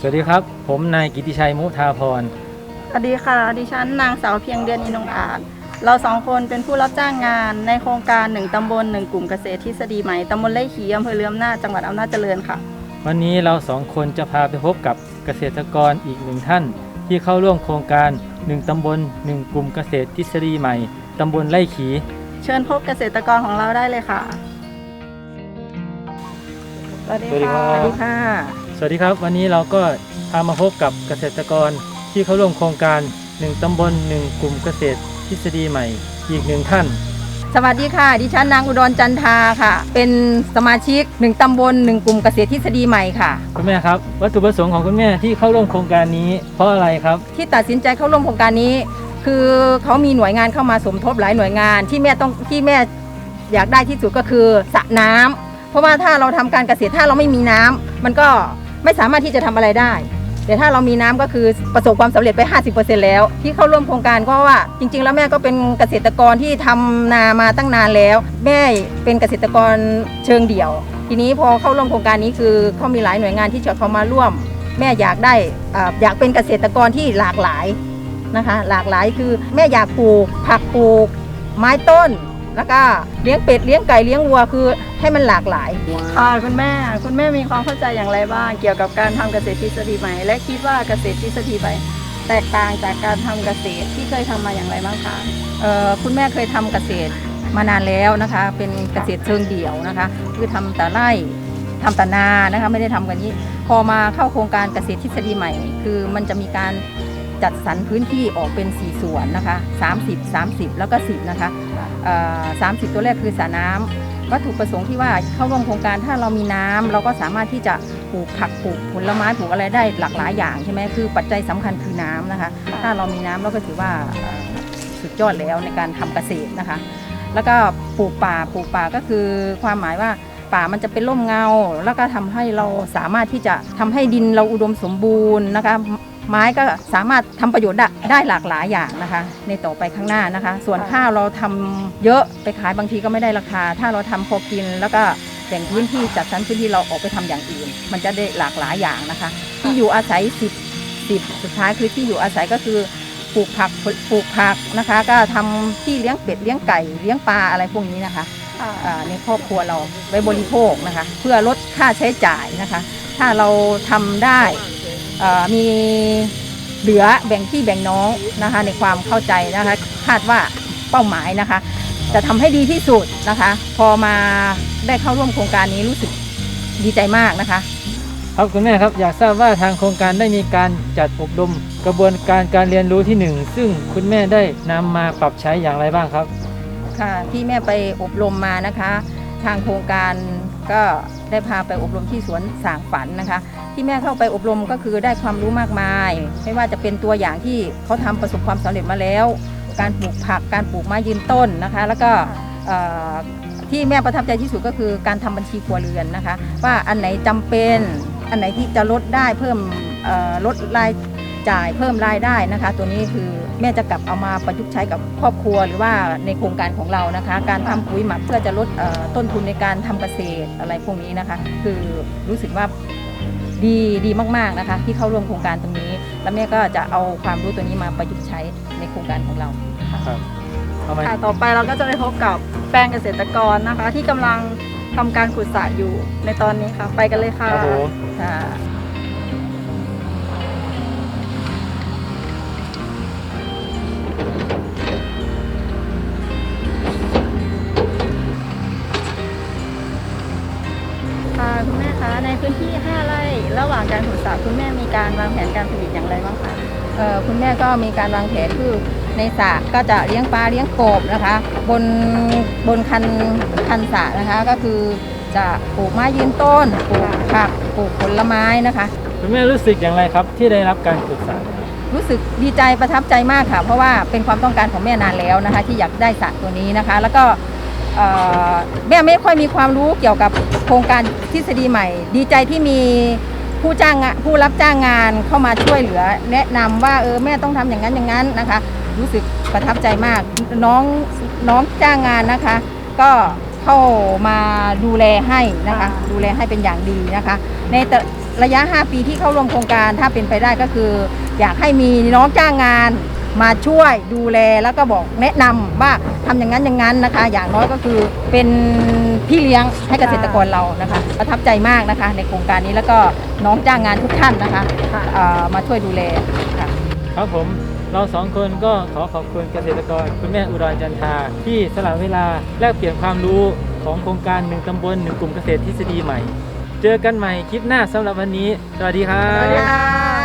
สวัสดีครับ ผมนายกิติชัยมุทาพร สวัสดีค่ะ ดิฉันนางสาวเพียงเดือนอินงอาจ เราสองคนเป็นผู้รับจ้างงานในโครงการหนึ่งตำบลหนึ่งกลุ่มเกษตรทฤษฎีใหม่ตำบลไร่ขีอำเภอเลือมนาจจังหวัดอำนาจเจริญค่ะ วันนี้เราสองคนจะพาไปพบกับเกษตรกรอีกหนึ่งท่าน ที่เข้าร่วมโครงการหนึ่งตำบลหนึ่งกลุ่มเกษตรทฤษฎีใหม่ตำบลไร่ขี เชิญพบเกษตรกรของเราได้เลยค่ะ สวัสดีค่ะ สวัสดีค่ะ สวัสดีครับ วันนี้เราก็พามาพบกับเกษตรกรที่เข้าร่วมโครงการหนึ่งตำบลหนึ่งกลุ่มเกษตรทฤษฎีใหม่ อีกหนึ่งท่าน สวัสดีค่ะ ดิฉันนางอุดรจันทาค่ะ เป็นสมาชิกหนึ่งตำบลหนึ่งกลุ่มเกษตรทฤษฎีใหม่ค่ะ คุณแม่ครับ วัตถุประสงค์ของคุณแม่ที่เข้าร่วมโครงการนี้ เพราะอะไรครับ ที่ตัดสินใจเข้าร่วมโครงการนี้ คือเขามีหน่วยงานเข้ามาสมทบหลายหน่วยงานที่แม่ต้องที่แม่อยากได้ที่สุดก็คือสระน้ำเพราะว่าถ้าเราทำการเกษตรถ้าเราไม่มีน้ำมันก็ ไม่สามารถที่จะทำอะไรได้ แต่ถ้าเรามีน้ำก็คือประสบความสำเร็จไป 50%แล้ว ที่เข้าร่วมโครงการก็ว่า จริง ๆ แล้วแม่ก็เป็นเกษตรกรที่ทำนามาตั้งนานแล้ว แม่เป็นเกษตรกรเชิงเดี่ยว ทีนี้พอเข้าร่วมโครงการนี้คือเขามีหลายหน่วยงานที่จะเข้ามาร่วม แม่อยากได้อ่าอยากเป็นเกษตรกรที่หลากหลายนะคะหลากหลายคือแม่อยากปลูกผักปลูกไม้ต้น แล้วก็เลี้ยงเป็ดเลี้ยงไก่เลี้ยงวัวคือให้มันหลากหลายค่ะคุณแม่คุณแม่มีความเข้าใจอย่างไรบ้างเกี่ยวกับการทำเกษตรทฤษฎีใหม่ และคิดว่าเกษตรทฤษฎีใหม่แตกต่างจากการทำเกษตรที่เคยทำมาอย่างไรบ้างคะเอ่อคุณแม่เคยทำเกษตรมานานแล้วนะคะ เป็นเกษตรเชิงเดี่ยวนะคะ คือทำแต่ไร่ทำแต่นานะคะไม่ได้ทำกันนี้ พอมาเข้าโครงการเกษตรทฤษฎีใหม่ คือมันจะมีการจัดสรรพื้นที่ออกเป็น 4 ส่วนนะคะ 30 30 แล้วก็ 10 นะคะ 30 ตัวแรกคือสระน้ำวัตถุประสงค์ที่ว่าเข้าร่วมโครงการถ้าเรามีน้ำเราก็สามารถที่จะปลูกผักปลูกผลไม้ปลูกอะไรได้หลากหลายอย่างใช่ไหมคือปัจจัยสำคัญคือน้ำนะคะ ถ้าเรามีน้ำเราก็ถือว่าสุดยอดแล้วในการทำเกษตรนะคะ แล้วก็ปลูกป่าปลูกป่าก็คือความหมายว่าป่ามันจะเป็นร่มเงา แล้วก็ทำให้เราสามารถที่จะทำให้ดินเราอุดมสมบูรณ์นะคะ ไม้ก็สามารถทำประโยชน์ได้ไดหลากหลายอย่างนะคะ ในต่อไปข้างหน้านะคะ ส่วนข้าวเราทำเยอะไปขายบางทีก็ไม่ได้ราคา ถ้าเราทำพอกินแล้วก็แบ่งพื้นที่จัดสรรพื้นที่เราออกไปทำอย่างอื่น มันจะได้หลากหลายอย่างนะคะ ที่อยู่อาศัยสิบสิบสุดท้ายคือที่อยู่อาศัยก็คือปลูกผักปลูกผักนะคะ ก็ทำที่เลี้ยงเป็ดเลี้ยงไก่เลี้ยงปลาอะไรพวกนี้นะคะอ่าในครอบครัวเราไว้บริโภคนะคะ เพื่อลดค่าใช้จ่ายนะคะ ถ้าเราทำได้ มีเหลือแบ่งพี่แบ่งน้องนะคะ ในความเข้าใจนะคะคาดว่าเป้าหมายนะคะ จะทำให้ดีที่สุดนะคะ พอมาได้เข้าร่วมโครงการนี้รู้สึกดีใจมากนะคะ ครับคุณแม่ครับอยากทราบว่าทางโครงการได้มีการจัดอบรมกระบวนการการเรียนรู้ที่หนึ่งซึ่งคุณแม่ได้นำมาปรับใช้อย่างไรบ้างครับ ค่ะที่แม่ไปอบรมมานะคะ ทางโครงการ ก็ได้พาไปอบรมที่สวนสางฝันนะคะ ที่แม่เข้าไปอบรมก็คือได้ความรู้มากมาย ไม่ว่าจะเป็นตัวอย่างที่เขาทำประสบความสำเร็จมาแล้ว การปลูกผักการปลูกไม้ยืนต้นนะคะ แล้วก็ที่แม่ประทับใจที่สุดก็คือการทำบัญชีครัวเรือนนะคะ ว่าอันไหนจำเป็นอันไหนที่จะลดได้เพิ่มลดราย จ่ายเพิ่มรายได้นะคะ ตัวนี้คือแม่จะกลับเอามาประยุกต์ใช้กับครอบครัวหรือว่าในโครงการของเรานะคะ การทำปุ๋ยหมักเพื่อจะลดเอ่อต้นทุนในการทำเกษตรอะไรพวกนี้นะคะ คือรู้สึกว่าดีดีมากๆนะคะ ที่เข้าร่วมโครงการตรงนี้ แล้วแม่ก็จะเอาความรู้ตัวนี้มาประยุกต์ใช้ในโครงการของเราครับเอามาค่ะต่อไปเราก็จะไปพบกับแปลงเกษตรกรนะคะ ที่กำลังทำการขุดสระอยู่ในตอนนี้ค่ะ ไปกันเลยค่ะครับผมค่ะค่ะ คุณแม่มีการวางแผนการผลิตอย่างไรบ้างคะเอ่อคุณแม่ก็มีการวางแผนคือในสระก็จะเลี้ยงปลาเลี้ยงกบนะคะ บนบนคันคันสระนะคะก็คือจะปลูกไม้ยืนต้นปลูกผักปลูกผลไม้นะคะ คุณแม่รู้สึกอย่างไรครับที่ได้รับการปรึกษารู้สึกดีใจประทับใจมากค่ะ เพราะว่าเป็นความต้องการของแม่นานแล้วนะคะ ที่อยากได้สระตัวนี้นะคะ แล้วก็เอ่อแม่ไม่ค่อยมีความรู้เกี่ยวกับโครงการทฤษฎีใหม่ ดีใจที่มี ผู้จ้างงานผู้รับจ้างงานเข้ามาช่วยเหลือ แนะนำว่าเออแม่ต้องทำอย่างนั้นอย่างนั้นนะคะ รู้สึกประทับใจมากน้องน้องจ้างงานนะคะ ก็เข้ามาดูแลให้นะคะ ดูแลให้เป็นอย่างดีนะคะ ในแต่ระยะ 5 ปีที่เข้าร่วมโครงการถ้าเป็นไปได้ก็คือ อยากให้มีน้องจ้างงาน มาช่วยดูแลแล้วก็บอกแนะนำว่าทำอย่างนั้นอย่างนั้นนะคะ อย่างน้อยก็คือเป็นพี่เลี้ยงให้เกษตรกรเรานะคะ ประทับใจมากนะคะ ในโครงการนี้แล้วก็น้องจ้างงานทุกท่านนะคะค่ะเอ่อมาช่วยดูแลค่ะครับผมเราสองคนก็ขอขอบคุณเกษตรกร คุณแม่อุดรจันทาที่สละเวลาแลกเปลี่ยนความรู้ของโครงการหนึ่งตำบลหนึ่งกลุ่มเกษตรทฤษฎีใหม่ เจอกันใหม่คลิปหน้าสำหรับวันนี้ สวัสดีครับสวัสดีค่ะ